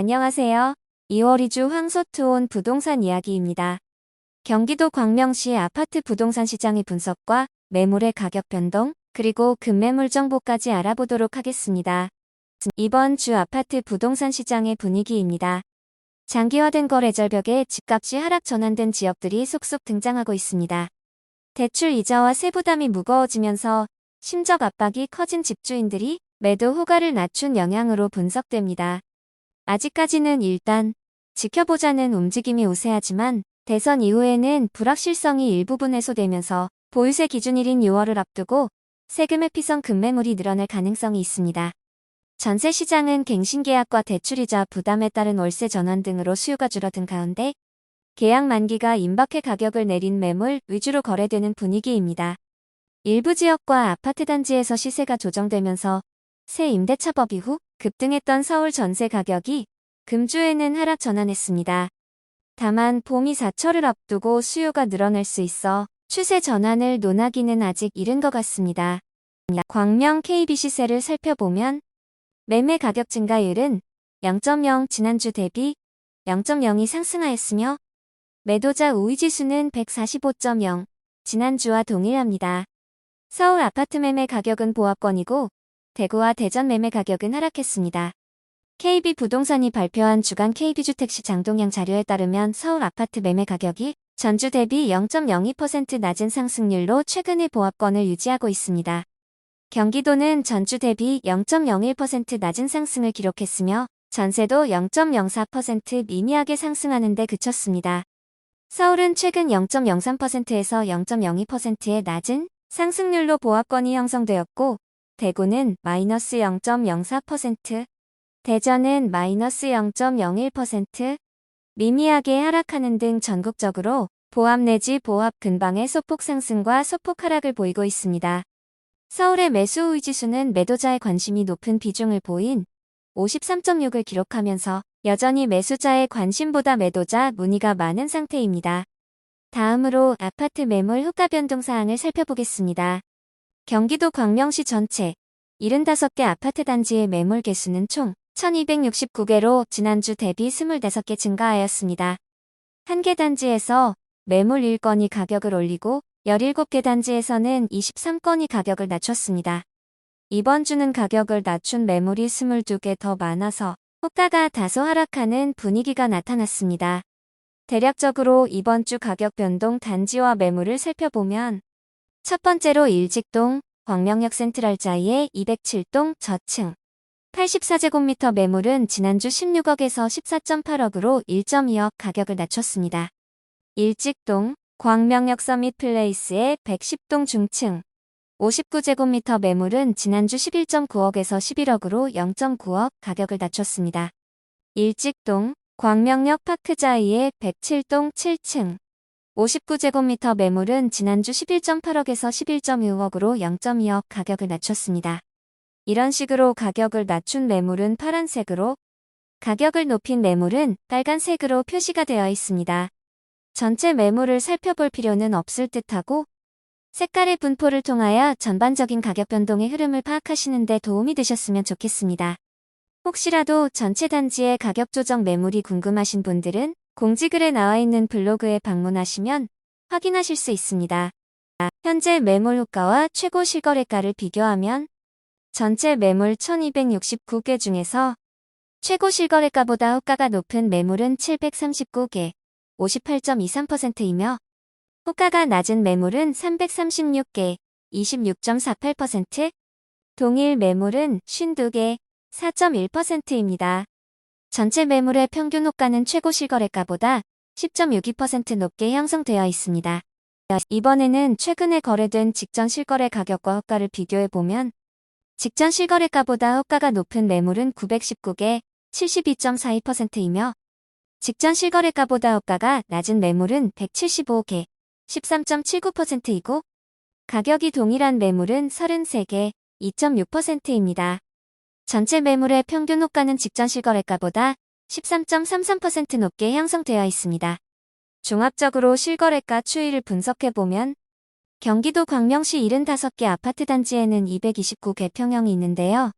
안녕하세요. 2월 2주 황소투온 부동산 이야기입니다. 경기도 광명시 아파트 부동산 시장의 분석과 매물의 가격 변동, 그리고 급매물 정보까지 알아보도록 하겠습니다. 이번 주 아파트 부동산 시장의 분위기입니다. 장기화된 거래 절벽에 집값이 하락 전환된 지역들이 속속 등장하고 있습니다. 대출 이자와 세부담이 무거워지면서 심적 압박이 커진 집주인들이 매도 호가를 낮춘 영향으로 분석됩니다. 아직까지는 일단 지켜보자는 움직임이 우세하지만 대선 이후에는 불확실성이 일부분 해소되면서 보유세 기준일인 6월을 앞두고 세금의 피성 급매물이 늘어날 가능성이 있습니다. 전세 시장은 갱신계약과 대출이자 부담에 따른 월세 전환 등으로 수요가 줄어든 가운데 계약 만기가 임박해 가격을 내린 매물 위주로 거래되는 분위기입니다. 일부 지역과 아파트 단지에서 시세가 조정되면서 새 임대차법 이후 급등했던 서울 전세 가격이 금주에는 하락 전환했습니다. 다만 봄이 사철을 앞두고 수요가 늘어날 수 있어 추세 전환을 논하기는 아직 이른 것 같습니다. 광명 KBC세를 살펴보면 매매 가격 증가율은 0.0 지난주 대비 0.0이 상승하였으며 매도자 우위지수는 145.0 지난주와 동일합니다. 서울 아파트 매매 가격은 보합권이고 대구와 대전 매매 가격은 하락했습니다. KB 부동산이 발표한 주간 KB주택시 장동향 자료에 따르면 서울 아파트 매매 가격이 전주 대비 0.02% 낮은 상승률로 최근의 보합권을 유지하고 있습니다. 경기도는 전주 대비 0.01% 낮은 상승을 기록했으며 전세도 0.04% 미미하게 상승하는 데 그쳤습니다. 서울은 최근 0.03%에서 0.02%의 낮은 상승률로 보합권이 형성되었고 대구는 마이너스 0.04%, 대전은 마이너스 0.01%, 미미하게 하락하는 등 전국적으로 보합 내지 보합 근방의 소폭 상승과 소폭 하락을 보이고 있습니다. 서울의 매수 우위 지수는 매도자의 관심이 높은 비중을 보인 53.6을 기록하면서 여전히 매수자의 관심보다 매도자 문의가 많은 상태입니다. 다음으로 아파트 매물 호가 변동 사항을 살펴보겠습니다. 경기도 광명시 전체 75개 아파트 단지의 매물 개수는 총 1269개로 지난주 대비 25개 증가하였습니다. 한 개 단지에서 매물 1건이 가격을 올리고 17개 단지에서는 23건이 가격을 낮췄습니다. 이번 주는 가격을 낮춘 매물이 22개 더 많아서 호가가 다소 하락하는 분위기가 나타났습니다. 대략적으로 이번 주 가격 변동 단지와 매물을 살펴보면 첫 번째로 일직동, 광명역 센트럴자이의 207동 저층 84제곱미터 매물은 지난주 16억에서 14.8억으로 1.2억 가격을 낮췄습니다. 일직동, 광명역 서밋 플레이스의 110동 중층 59제곱미터 매물은 지난주 11.9억에서 11억으로 0.9억 가격을 낮췄습니다. 일직동, 광명역 파크자이의 107동 7층 59제곱미터 매물은 지난주 11.8억에서 11.6억으로 0.2억 가격을 낮췄습니다. 이런 식으로 가격을 낮춘 매물은 파란색으로, 가격을 높인 매물은 빨간색으로 표시가 되어 있습니다. 전체 매물을 살펴볼 필요는 없을 듯하고 색깔의 분포를 통하여 전반적인 가격 변동의 흐름을 파악하시는 데 도움이 되셨으면 좋겠습니다. 혹시라도 전체 단지의 가격 조정 매물이 궁금하신 분들은 공지글에 나와 있는 블로그에 방문하시면 확인하실 수 있습니다. 현재 매물 호가와 최고 실거래가를 비교하면 전체 매물 1269개 중에서 최고 실거래가보다 호가가 높은 매물은 739개, 58.23%이며 호가가 낮은 매물은 336개, 26.48%, 동일 매물은 52개, 4.1%입니다. 전체 매물의 평균 호가는 최고 실거래가보다 10.62% 높게 형성되어 있습니다. 이번에는 최근에 거래된 직전 실거래 가격과 호가를 비교해보면 직전 실거래가보다 호가가 높은 매물은 919개, 72.42%이며 직전 실거래가보다 호가가 낮은 매물은 175개, 13.79%이고 가격이 동일한 매물은 33개, 2.6%입니다. 전체 매물의 평균 호가는 직전 실거래가보다 13.33% 높게 형성되어 있습니다. 종합적으로 실거래가 추이를 분석해보면 경기도 광명시 75개 아파트 단지에는 229개 평형이 있는데요.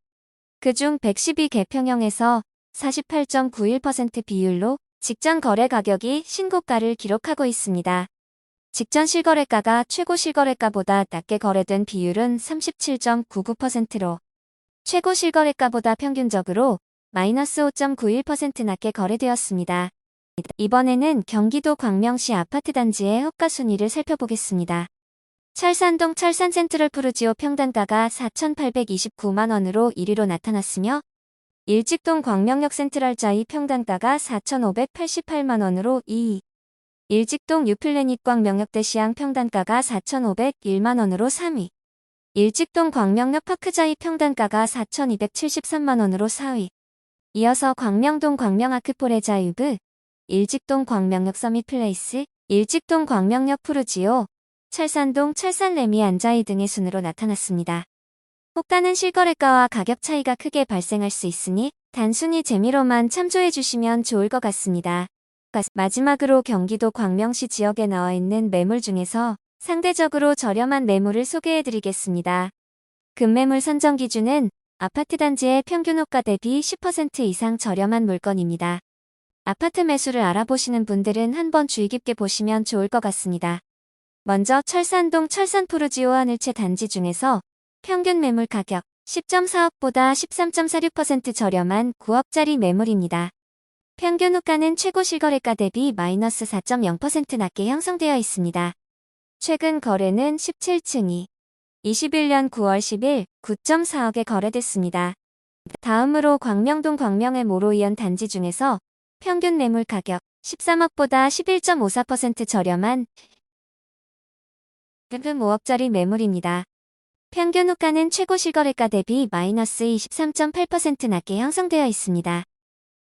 그중 112개 평형에서 48.91% 비율로 직전 거래 가격이 신고가를 기록하고 있습니다. 직전 실거래가가 최고 실거래가보다 낮게 거래된 비율은 37.99%로 최고 실거래가보다 평균적으로 마이너스 5.91% 낮게 거래되었습니다. 이번에는 경기도 광명시 아파트 단지의 호가 순위를 살펴보겠습니다. 철산동 철산 센트럴 푸르지오 평단가가 4,829만 원으로 1위로 나타났으며 일직동 광명역 센트럴자이 평단가가 4,588만 원으로 2위 일직동 유플래닛 광명역대 시향 평단가가 4,501만 원으로 3위 일직동 광명역 파크자이 평단가가 4,273만원으로 4위 이어서 광명동 광명아크포레 자유브 일직동 광명역 서밋플레이스 일직동 광명역 푸르지오 철산동 철산레미 안자이 등의 순으로 나타났습니다. 호가는 실거래가와 가격 차이가 크게 발생할 수 있으니 단순히 재미로만 참조해 주시면 좋을 것 같습니다. 마지막으로 경기도 광명시 지역에 나와 있는 매물 중에서 상대적으로 저렴한 매물을 소개해 드리겠습니다. 급매물 선정 기준은 아파트 단지의 평균 호가 대비 10% 이상 저렴한 물건입니다. 아파트 매수를 알아보시는 분들은 한번 주의 깊게 보시면 좋을 것 같습니다. 먼저 철산동 철산푸르지오 하늘채 단지 중에서 평균 매물 가격 10.4억보다 13.46% 저렴한 9억짜리 매물입니다. 평균 호가는 최고 실거래가 대비 마이너스 4.0% 낮게 형성되어 있습니다. 최근 거래는 17층이 21년 9월 10일 9.4억에 거래됐습니다. 다음으로 광명동 광명의 모로이언 단지 중에서 평균 매물 가격 13억보다 11.54% 저렴한 5억짜리 매물입니다. 평균 호가는 최고 실거래가 대비 마이너스 23.8% 낮게 형성되어 있습니다.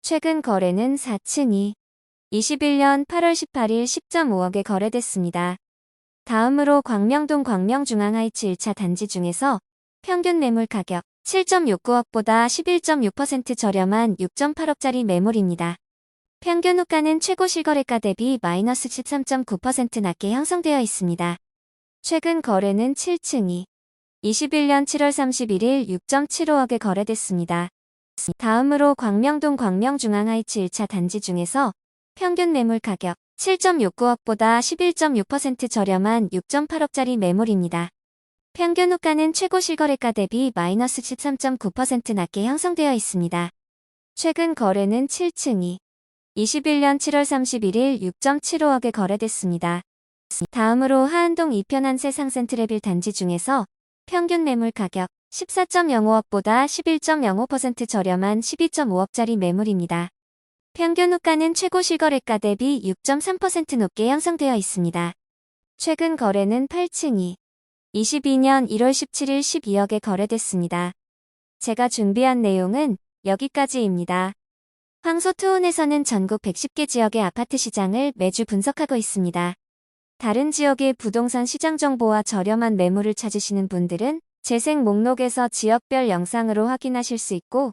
최근 거래는 4층이 21년 8월 18일 10.5억에 거래됐습니다. 다음으로 광명동 광명중앙하이츠 1차 단지 중에서 평균 매물 가격 7.69억보다 11.6% 저렴한 6.8억짜리 매물입니다. 평균 호가는 최고 실거래가 대비 마이너스 13.9% 낮게 형성되어 있습니다. 최근 거래는 7층이 21년 7월 31일 6.75억에 거래됐습니다. 다음으로 광명동 광명중앙하이츠 1차 단지 중에서 평균 매물 가격 7.69억보다 11.6% 저렴한 6.8억짜리 매물입니다. 평균 호가는 최고 실거래가 대비 마이너스 13.9% 낮게 형성되어 있습니다. 최근 거래는 7층이 21년 7월 31일 6.75억에 거래됐습니다. 다음으로 하안동 이편한 세상 센트레빌 단지 중에서 평균 매물 가격 14.05억보다 11.05% 저렴한 12.5억짜리 매물입니다. 평균 호가는 최고 실거래가 대비 6.3% 높게 형성되어 있습니다. 최근 거래는 8층이 22년 1월 17일 12억에 거래됐습니다. 제가 준비한 내용은 여기까지입니다. 황소투혼에서는 전국 110개 지역의 아파트 시장을 매주 분석하고 있습니다. 다른 지역의 부동산 시장 정보와 저렴한 매물을 찾으시는 분들은 재생 목록에서 지역별 영상으로 확인하실 수 있고